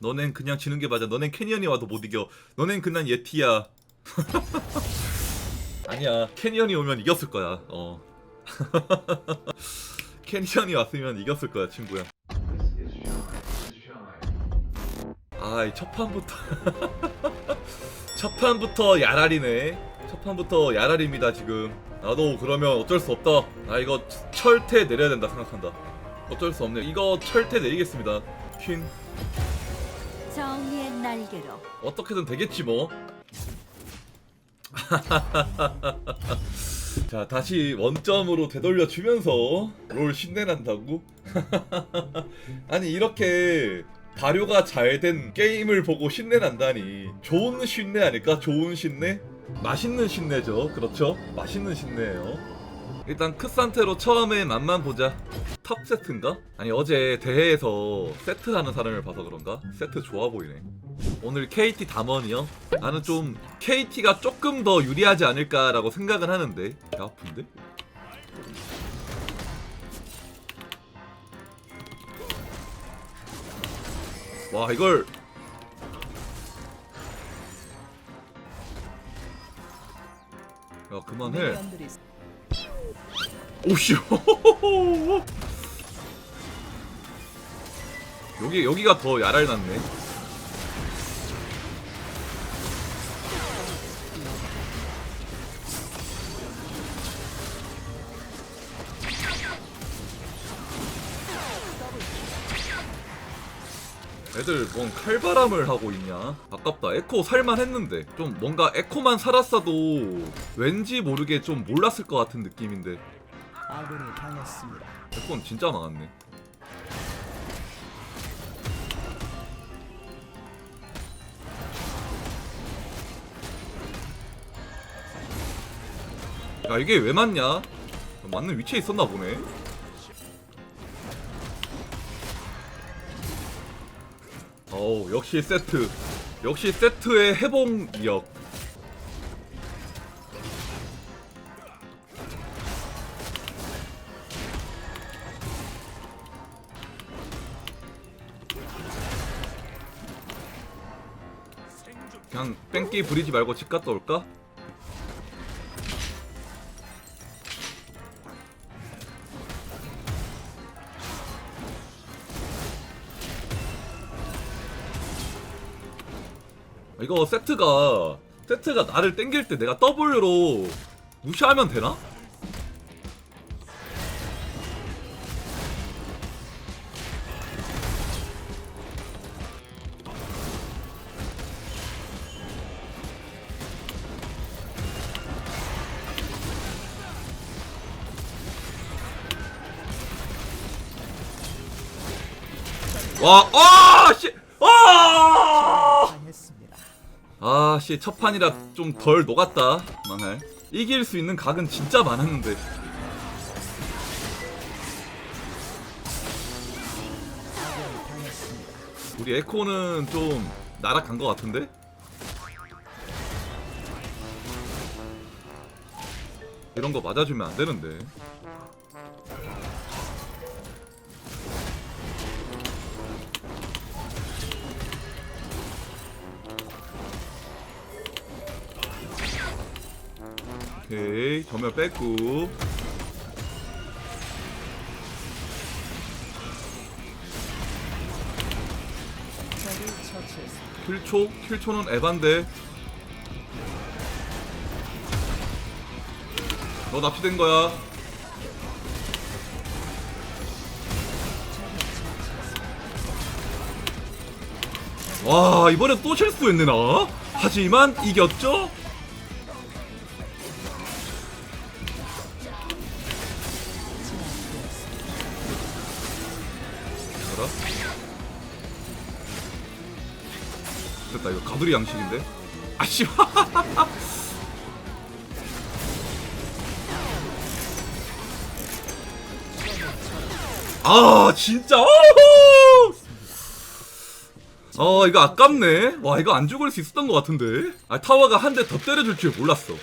너넨 그냥 지는 게 맞아. 너넨 캐니언이 와도 못 이겨. 너넨 그냥 예티야. 아니야. 캐니언이 오면 이겼을 거야. 어. 캐니언이 왔으면 이겼을 거야, 친구야. 아이 첫 판부터 첫 판부터 야랄이네. 첫 판부터 야랄입니다 지금. 나도 그러면 어쩔 수 없다. 나 이거 철퇴 내려야 된다 생각한다. 어쩔 수 없네. 이거 철퇴 내리겠습니다. 퀸 정의의 날개로 어떻게든 되겠지 뭐. 자 다시 원점으로 되돌려 주면서 롤 신내난다고? 아니 이렇게 발효가 잘 된 게임을 보고 신내난다니 좋은 신내 아닐까? 좋은 신내? 맛있는 신내죠 그렇죠? 맛있는 신내예요 일단 크산테로 처음에 맛만 보자 탑 세트인가? 아니 어제 대회에서 세트 하는 사람을 봐서 그런가? 세트 좋아 보이네 오늘 KT 담원이요? 나는 좀 KT가 조금 더 유리하지 않을까라고 생각은 하는데 배 아픈데? 와 이걸 야 그만해 오씨 여기 여기가 더 야랄 났네 애들 뭔 칼바람을 하고 있냐? 아깝다. 에코 살만 했는데 좀 뭔가 에코만 살았어도 왠지 모르게 좀 몰랐을 것 같은 느낌인데 아군이 당했습니다. 에코는 진짜 망했네. 야 이게 왜 맞냐? 맞는 위치에 있었나 보네. 어우 역시 세트 역시 세트의 해봉력 그냥 뺑기 부리지 말고 집 갔다 올까? 이거 세트가 세트가 나를 땡길 때 내가 W로 무시하면 되나? 와, 아, 씨, 아! 당했습니다. 아씨 첫 판이라 좀 덜 녹았다 망할 이길 수 있는 각은 진짜 많았는데. 우리 에코는 좀 나락간 것 같은데? 이런 거 맞아주면 안 되는데 오케이 전면 뺐고. 킬초? 킬초는 에반데 너 납치된 거야 와 이번엔 또 실수했네 나 하지만 이겼죠? 됐다 이거 가두리 양식인데? 아씨 아 진짜. 어후! 어 이거 아깝네. 와 이거 안 죽을 수 있었던 것 같은데. 아 타워가 한 대 더 때려줄 줄 몰랐어.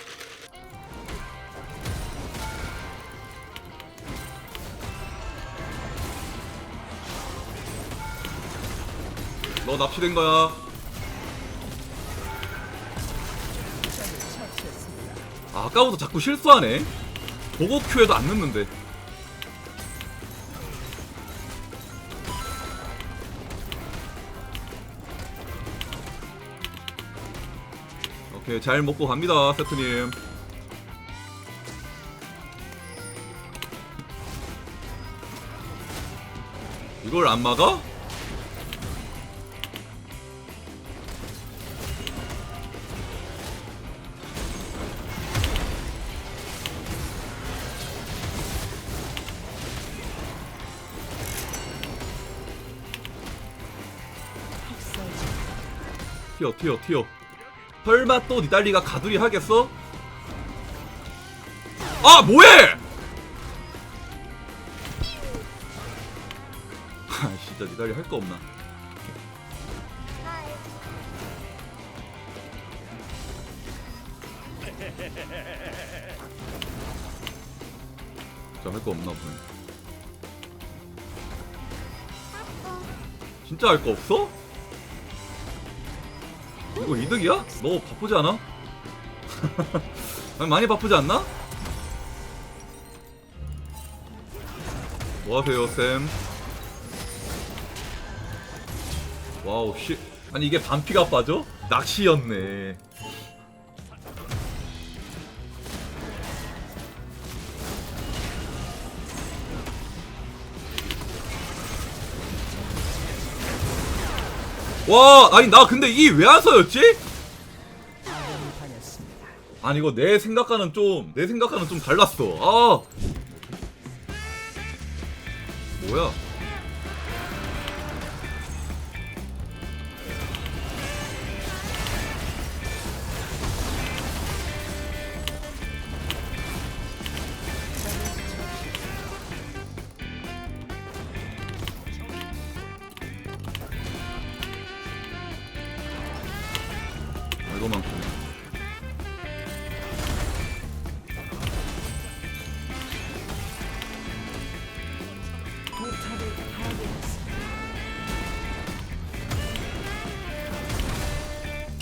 너 납치된 거야. 아, 아까부터 자꾸 실수하네. 보고 큐에도 안 넣는데. 오케이, 잘 먹고 갑니다, 세트님. 이걸 안 막아? 튀어 튀어 튀어 설마 또 니달리가 가두리 하겠어? 아 뭐해! 아 진짜 니달리 할 거 없나 진짜 할 거 없나 보네 진짜 할 거 없어? 이거 이득이야? 너 바쁘지 않아? 많이 바쁘지 않나? 뭐하세요 쌤? 와우 씨 아니 이게 반피가 빠져? 낚시였네 와 아니 나 근데 이 왜 안 써였지? 아니 이거 내 생각과는 좀 내 생각과는 좀 달랐어. 아 뭐야?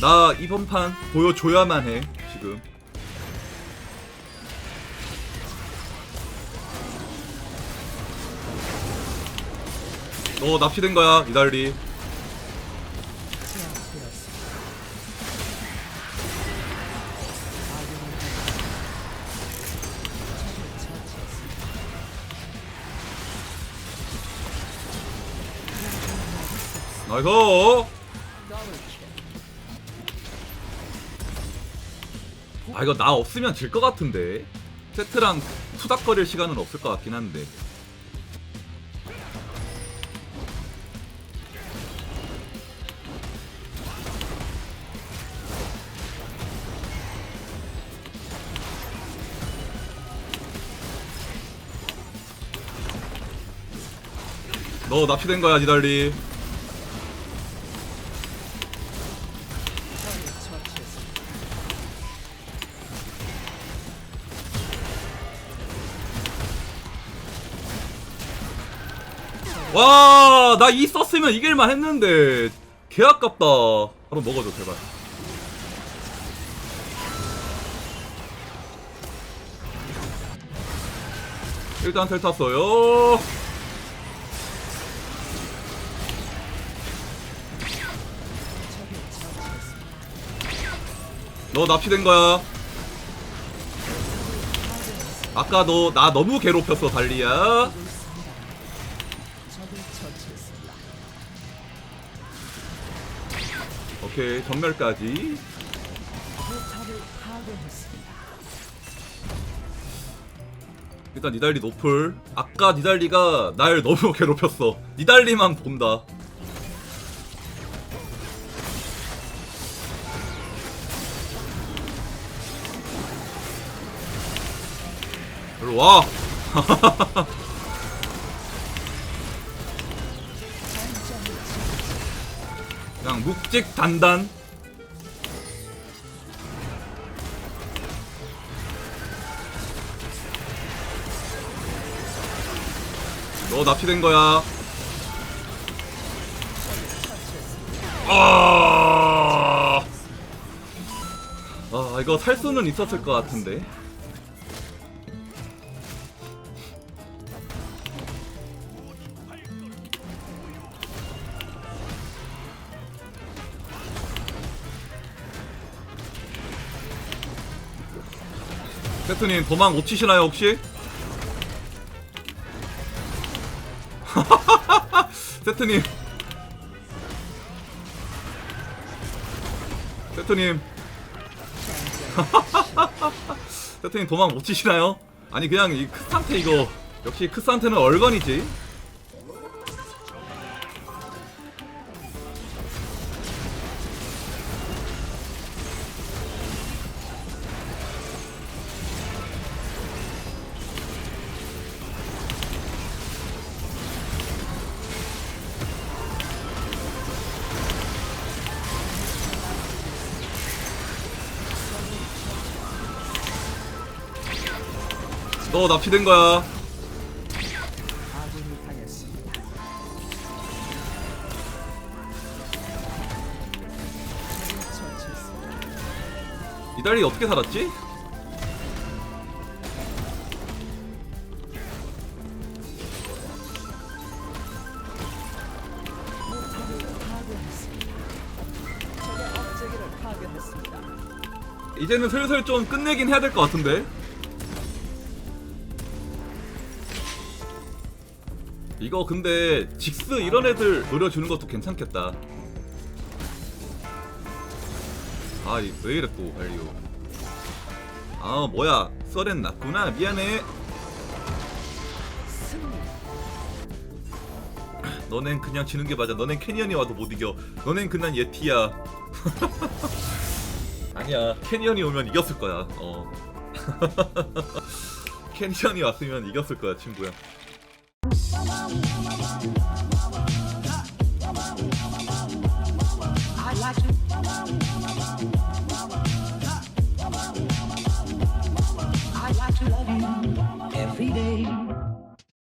나 이번 판 보여줘야만 해 지금. 너 납치된 거야 이달리. 나이스. 아 이거 나 없으면 질 것 같은데. 세트랑 투닥거릴 시간은 없을 것 같긴 한데. 너 납치된 거야 니달리. 와, 나 이 썼으면 이길만 했는데 개 아깝다. 바로 먹어줘 제발. 일단 텔 탔어요. 너 납치된 거야. 아까 너 나 너무 괴롭혔어 달리야. 오케이 전멸까지. 일단 니달리 노플. 아까 니달리가 날 너무 괴롭혔어. 니달리만 본다. 일로 와. 그냥 묵직 단단. 너 납치된 거야. 아, 아 이거 살 수는 있었을 것 같은데. 세트님 도망 못 치시나요 혹시? 세트님 세트님 세트님 도망 못 치시나요? 아니 그냥 이 크산테 이거 역시 크산테는 얼건이지 너 납치된 거야 처치했습니다. 이달리 어떻게 살았지? 이제는 슬슬 좀 끝내긴 해야 될 것 같은데 이거 근데 직스 이런 애들 노려주는 것도 괜찮겠다. 아왜 이래 또 발리오. 아 뭐야. 썰엔 났구나. 미안해. 너넨 그냥 지는 게 맞아. 너넨 캐니언이 와도 못 이겨. 너넨 그냥 예티야. 아니야. 캐니언이 오면 이겼을 거야. 어. 캐니언이 왔으면 이겼을 거야 친구야 Bye-bye.